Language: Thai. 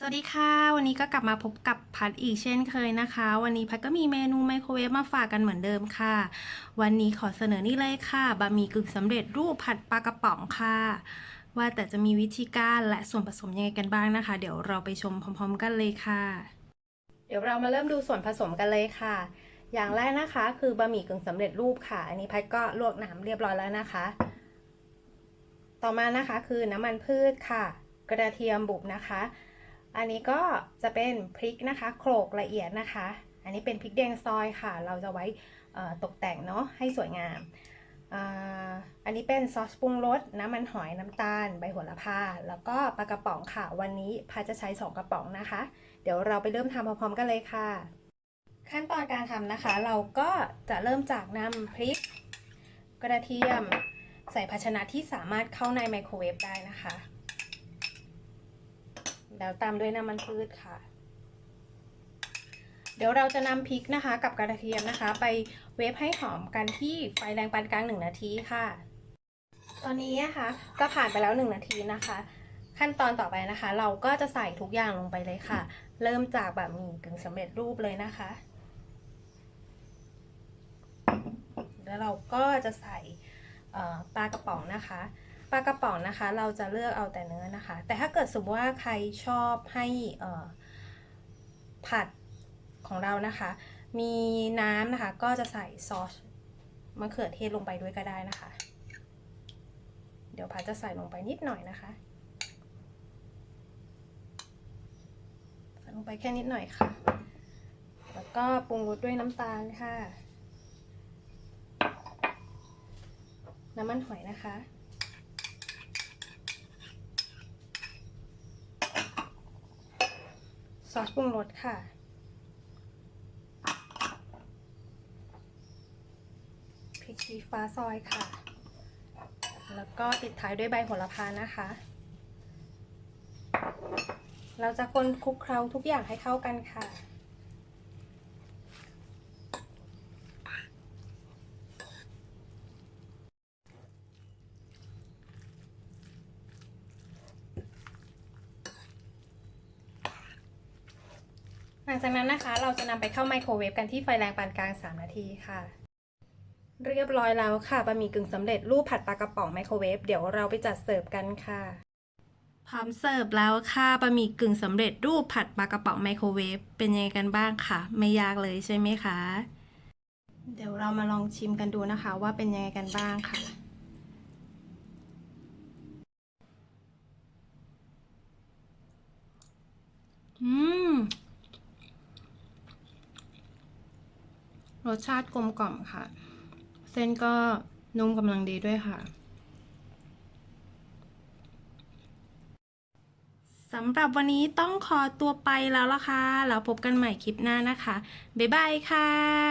สวัสดีค่ะ วันนี้ก็กลับมาพบกับพัดอีกเช่นเคยนะคะ วันนี้พัดก็มีเมนูไมโครเวฟมาฝากกันเหมือนเดิมค่ะ วันนี้ขอเสนอนี่เลยค่ะบะหมี่กึ่งสำเร็จรูปผัดปลากระป๋องค่ะ ว่าแต่จะมีวิธีการและส่วนผสมยังไงกันบ้างนะคะ เดี๋ยวเราไปชมพร้อม ๆ กันเลยค่ะ เดี๋ยวเรามาเริ่มดูส่วนผสมกันเลยค่ะ อย่างแรกนะคะคือบะหมี่กึ่งสำเร็จรูปค่ะ อันนี้พัดก็ลวกน้ำเรียบร้อยแล้วนะคะ ต่อมานะคะคือน้ำมันพืชค่ะ กระเทียมบุบนะคะ อันนี้ก็จะเป็นพริกนะคะโขลกละเอียดนะคะ อันนี้เป็นพริกแดงซอยค่ะ เราจะไว้ตกแต่งเนาะให้สวยงาม อันนี้เป็นซอสปรุงรสน้ำมันหอยน้ำตาล ใบโหระพา แล้วก็ปลากระป๋องค่ะ วันนี้พาจะใช้ 2 กระป๋องนะคะ เดี๋ยวเราไปเริ่มทำพร้อมๆกันเลยค่ะ ขั้นตอนการทำนะคะ เราก็จะเริ่มจากนำพริก กระเทียม ใส่ภาชนะที่สามารถเข้าในไมโครเวฟได้นะคะ แล้วตามด้วยน้ำมันพืชค่ะ เดี๋ยวเราจะนำพริกนะคะ กับกระเทียมนะคะ ไปเวฟให้หอมกันที่ไฟแรงปานกลาง1นาทีค่ะ ตอนนี้นะคะก็ผ่านไปแล้ว1นาทีนะคะ ขั้นตอนต่อไปนะคะ เราก็จะใส่ทุกอย่างลงไปเลยค่ะ เริ่มจากแบบหมี่กึ่งสำเร็จรูปเลยนะคะ แล้วเราก็จะใส่ปลากระป๋องนะคะ ปลากระป๋องนะคะ เราจะเลือกเอาแต่เนื้อนะคะ แต่ถ้าเกิดสมมติว่าใครชอบให้ผัดของเรานะคะ มีน้ำนะคะ ก็จะใส่ซอสมะเขือเทศลงไปด้วยก็ได้นะคะ เดี๋ยวพัดจะใส่ลงไปนิดหน่อยนะคะใส่ลงไปแค่นิดหน่อยค่ะ แล้วก็ปรุงรสด้วยน้ำตาลค่ะ น้ำมันหอยนะคะ อสปรุงรสค่ะ พริกชี้ฟ้าซอยค่ะ แล้วก็ปิดท้ายด้วยใบโหระพานะคะ เราจะคนคลุกเคล้าทุกอย่างให้เข้ากันค่ะ หลังจากนั้นนะคะ เราจะนำไปเข้าไมโครเวฟกันที่ไฟแรงปานกลาง 3 นาทีค่ะ เรียบร้อยแล้วค่ะบะหมี่กึ่งสำเร็จรูปผัดปลากระป๋องไมโครเวฟเดี๋ยวเราไปจัดเสิร์ฟกันค่ะ พร้อมเสิร์ฟแล้วค่ะบะหมี่กึ่งสำเร็จรูปผัดปลากระป๋องไมโครเวฟเป็นยังไงกันบ้างค่ะ ไม่ยากเลยใช่ไหมคะ เดี๋ยวเรามาลองชิมกันดูนะคะว่าเป็นยังไงกันบ้างค่ะ อืม รสชาติกลมกล่อมค่ะ เส้นก็นุ่มกำลังดีด้วยค่ะสำหรับวันนี้ต้องขอตัวไปแล้วละค่ะ แล้วพบกันใหม่คลิปหน้านะคะ บ๊ายบายค่ะ